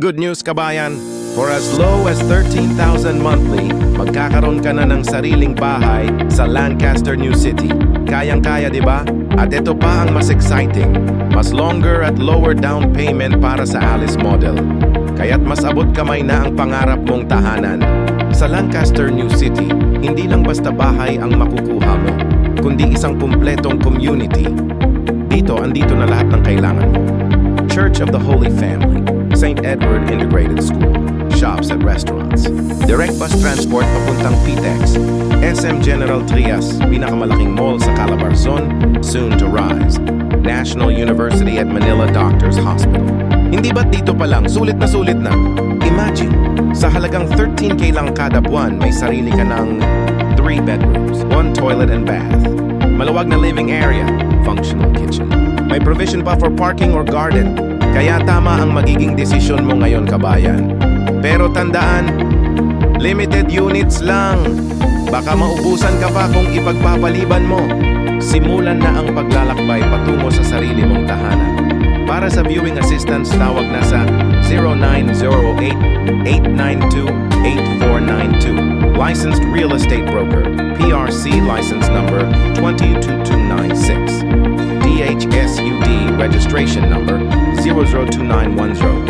Good news kabayan, for as low as 13,000 monthly, magkakaroon ka na ng sariling bahay sa Lancaster, New City. Kayang-kaya, di ba? At ito pa ang mas exciting, mas longer at lower down payment para sa Alice model. Kaya't mas abot kamay na ang pangarap mong tahanan. Sa Lancaster, New City, hindi lang basta bahay ang makukuha mo, kundi isang kumpletong community. Dito, andito na lahat ng kailangan mo. Church of the Holy Family, Edward Integrated School, shops at restaurants, direct bus transport papuntang PTEX, SM General Trias, pinakamalaking mall sa Calabarzon, soon to rise, National University at Manila Doctors Hospital. Hindi ba't dito pa lang, sulit na sulit na? Imagine, sa halagang 13k lang kada buwan, may sarili ka ng 3 bedrooms, 1 toilet and bath, malawag na living area, functional kitchen. May provision pa for parking or garden. Kaya tama ang magiging desisyon mo ngayon, kabayan. Pero tandaan, limited units lang. Baka maubusan ka pa kung ipagpapaliban mo. Simulan na ang paglalakbay patungo sa sarili mong tahanan. Para sa viewing assistance, tawag na sa 0908-892-8492. Licensed Real Estate Broker, PRC license number 22296. DHSUD registration number 0029110. Ang pangarap